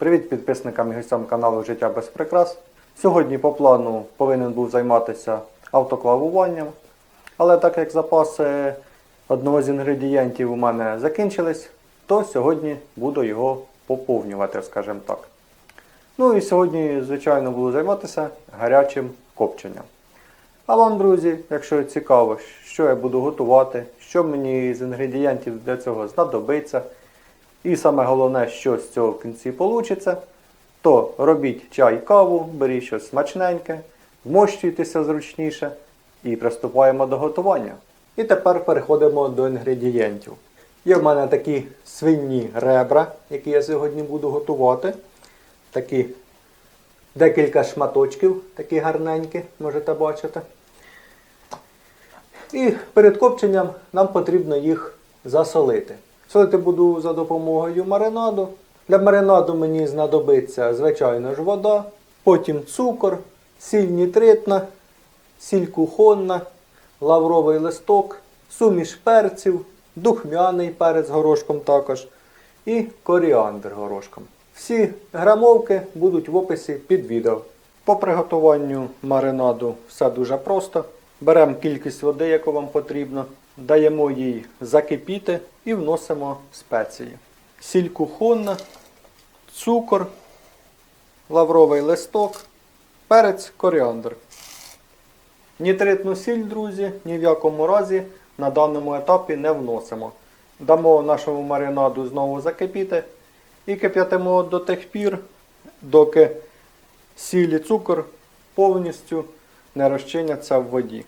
Привіт підписникам і гостям каналу Життя без прикрас. Сьогодні по плану повинен був займатися автоклавуванням, але так як запаси одного з інгредієнтів у мене закінчились, то сьогодні буду його поповнювати, скажімо так. Ну і сьогодні, звичайно, буду займатися гарячим копченням. А вам, друзі, якщо цікаво, що я буду готувати, що мені з інгредієнтів для цього знадобиться, і саме головне, що з цього в кінці вийде, то робіть чай, каву, беріть щось смачненьке, вмощуйтеся зручніше і приступаємо до готування. І тепер переходимо до інгредієнтів. Є в мене такі свині ребра, які я сьогодні буду готувати. Такі декілька шматочків, такі гарненькі, можете бачити. І перед копченням нам потрібно їх засолити. Солити буду за допомогою маринаду. Для маринаду мені знадобиться, звичайно ж, вода, потім цукор, сіль нітритна, сіль кухонна, лавровий листок, суміш перців, духмяний перець горошком також і коріандр горошком. Всі грамовки будуть в описі під відео. По приготуванню маринаду все дуже просто. Беремо кількість води, яку вам потрібно, даємо їй закипіти і вносимо спеції. Сіль кухонна, цукор, лавровий листок, перець, коріандр. Нітритну сіль, друзі, ні в якому разі на даному етапі не вносимо. Дамо нашому маринаду знову закипіти і кип'ятимо до тих пір, доки сіль і цукор повністю не розчиняться в воді.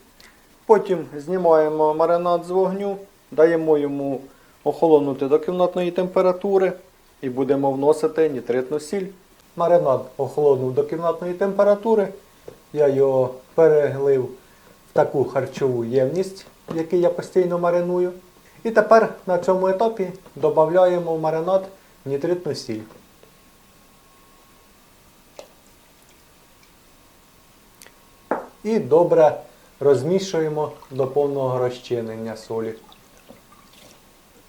Потім знімаємо маринад з вогню, даємо йому охолонути до кімнатної температури і будемо вносити нітритну сіль. Маринад охолонув до кімнатної температури. Я його переглив в таку харчову ємність, якій я постійно мариную. І тепер на цьому етапі додаємо в маринад нітритну сіль. І добре розмішуємо до повного розчинення солі.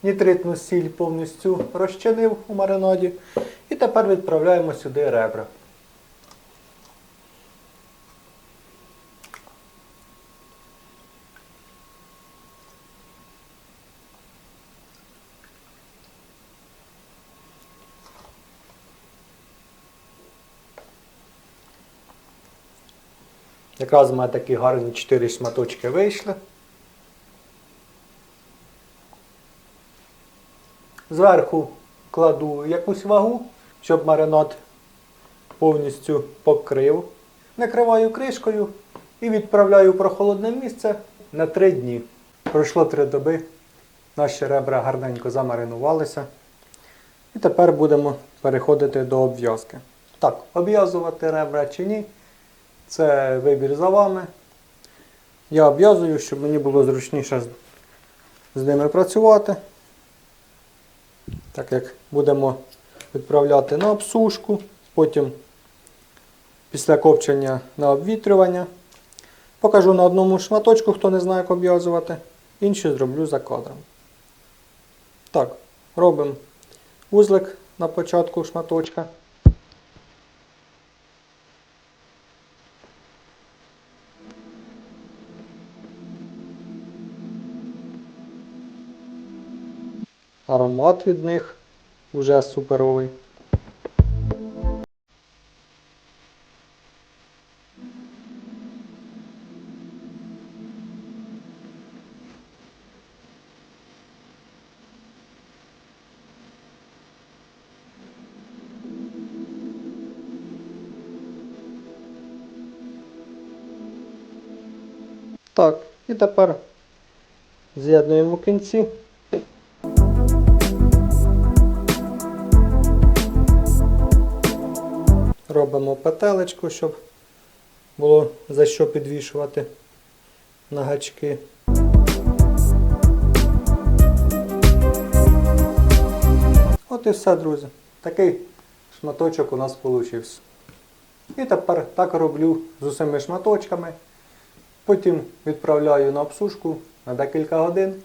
Нітритну сіль повністю розчинив у маринаді. І тепер відправляємо сюди ребра. Якраз у мене такі гарні 4 шматочки вийшли. Зверху кладу якусь вагу, щоб маринад повністю покрив. Накриваю кришкою і відправляю в прохолодне місце на 3 дні. Пройшло 3 доби. Наші ребра гарненько замаринувалися. І тепер будемо переходити до обв'язки. Так, обв'язувати ребра чи ні, це вибір за вами. Я обв'язую, щоб мені було зручніше з, ними працювати. Так як будемо відправляти на обсушку, потім після копчення на обвітрювання. Покажу на одному шматочку, хто не знає, як обв'язувати. Інші зроблю за кадром. Так, робимо вузлик на початку шматочка. Аромат від них вже суперовий. Так, і тепер з'єднуємо кінці. Робимо петелечку, щоб було за що підвішувати на гачки. От і все, друзі. Такий шматочок у нас вийшов. І тепер так роблю з усіми шматочками. Потім відправляю на обсушку на декілька годин.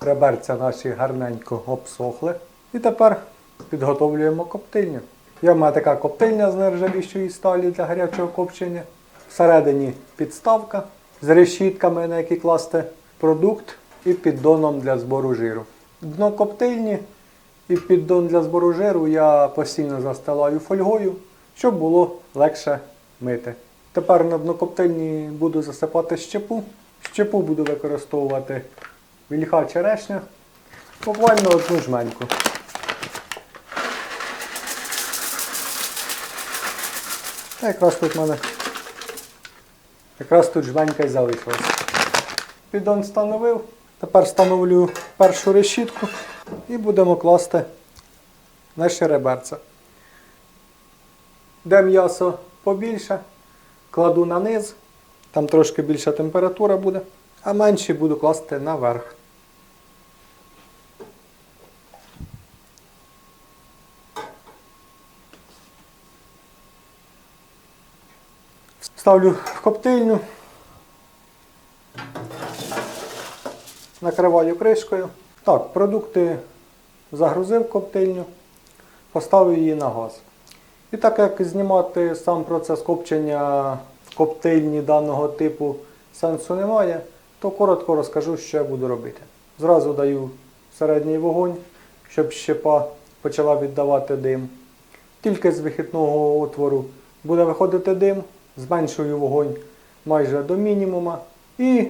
Реберця наші гарненько обсохли. І тепер підготовлюємо коптильню. Є в мене така коптильня з нержавіючої сталі для гарячого копчення. Всередині підставка з решітками, на які класти продукт, і піддоном для збору жиру. Дно коптильні і піддон для збору жиру я постійно застилаю фольгою, щоб було легше мити. Тепер на дно коптильні буду засипати щепу. Щепу буду використовувати вільха черешня, буквально одну жменьку. Та якраз тут в мене якраз тут жменька і залишилась. Піддон встановив. Тепер встановлю першу решітку і будемо класти наші реберця. Де м'ясо побільше, кладу на низ, там трошки більша температура буде, а менші буду класти наверх. Ставлю в коптильню. Накриваю кришкою. Так, продукти загрузив в коптильню, поставив її на газ. І так як знімати сам процес копчення в коптильні даного типу сенсу немає, то коротко розкажу, що я буду робити. Зразу даю середній вогонь, щоб щепа почала віддавати дим. Тільки з вихідного отвору буде виходити дим, зменшую вогонь майже до мінімума і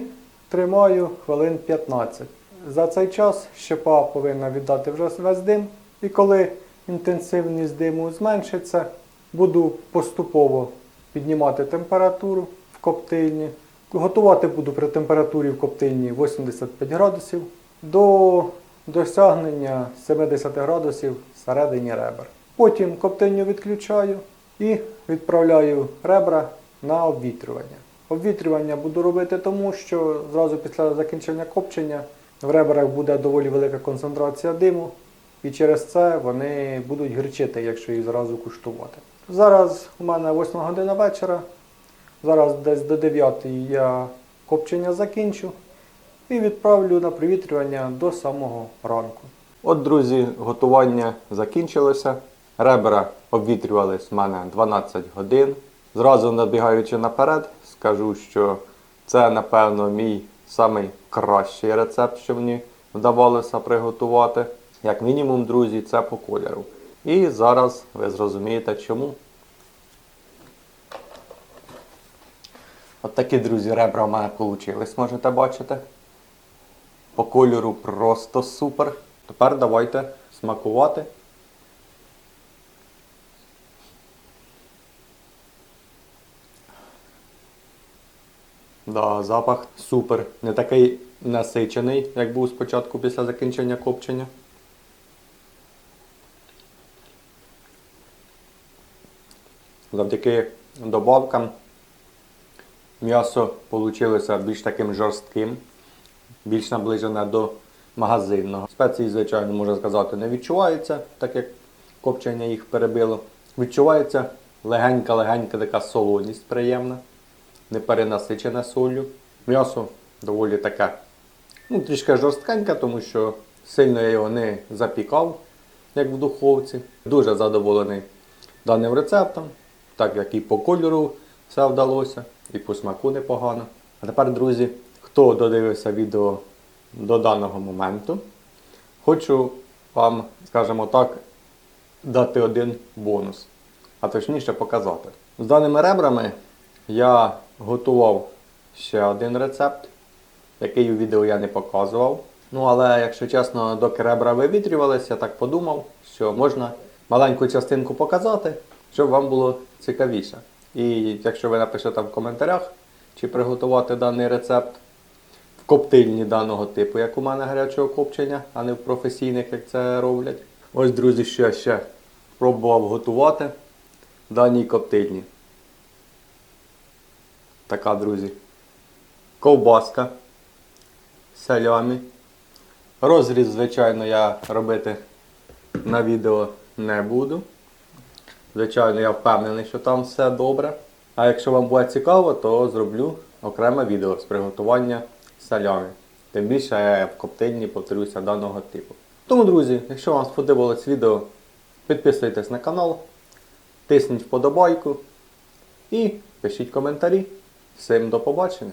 тримаю хвилин 15. За цей час щепа повинна віддати вже весь дим. І коли інтенсивність диму зменшиться, буду поступово піднімати температуру в коптильні. Готувати буду при температурі в коптильні 85 градусів до досягнення 70 градусів всередині ребер. Потім коптильню відключаю і відправляю ребра на обвітрювання. Обвітрювання буду робити тому, що зразу після закінчення копчення в ребрах буде доволі велика концентрація диму, і через це вони будуть гірчити, якщо їх зразу куштувати. Зараз у мене 8 година вечора. Зараз десь до 9 я копчення закінчу і відправлю на привітрювання до самого ранку. От, друзі, готування закінчилося. Ребра обвітрювались в мене 12 годин. Зразу набігаючи наперед, скажу, що це, напевно, мій самий кращий рецепт, що мені вдавалося приготувати. Як мінімум, друзі, це по кольору. І зараз ви зрозумієте чому. От такі, друзі, ребра в мене вийшли, можете бачити. По кольору просто супер. Тепер давайте смакувати. Да, запах супер. Не такий насичений, як був спочатку після закінчення копчення. Завдяки добавкам м'ясо вийшло більш таким жорстким, більш наближене до магазинного. Спеції, звичайно, можна сказати, не відчувається, так як копчення їх перебило. Відчувається легенька-легенька така солоність приємна, не перенасичене солью. М'ясо доволі таке. Ну, трішки жорсткеньке, тому що сильно я його не запікав, як в духовці. Дуже задоволений даним рецептом, так як і по кольору все вдалося, і по смаку непогано. А тепер, друзі, хто додивився відео до даного моменту, хочу вам, скажімо так, дати один бонус, а точніше показати. З даними ребрами я готував ще один рецепт, який у відео я не показував. Ну, але, якщо чесно, доки ребра вивітрювалися, я так подумав, що можна маленьку частинку показати, щоб вам було цікавіше. І якщо ви напишете в коментарях, чи приготувати даний рецепт в коптильні даного типу, як у мене гарячого копчення, а не в професійних, як це роблять. Ось, друзі, що я ще пробував готувати в даній коптильні. Така, друзі. Ковбаска салямі. Розріз, звичайно, я робити на відео не буду. Звичайно, я впевнений, що там все добре. А якщо вам буде цікаво, то зроблю окреме відео з приготування салямі. Тим більше в коптильні, повторюся, даного типу. Тому, друзі, якщо вам сподобалось відео, підписуйтесь на канал, тисніть вподобайку і пишіть коментарі. Всім до побачення!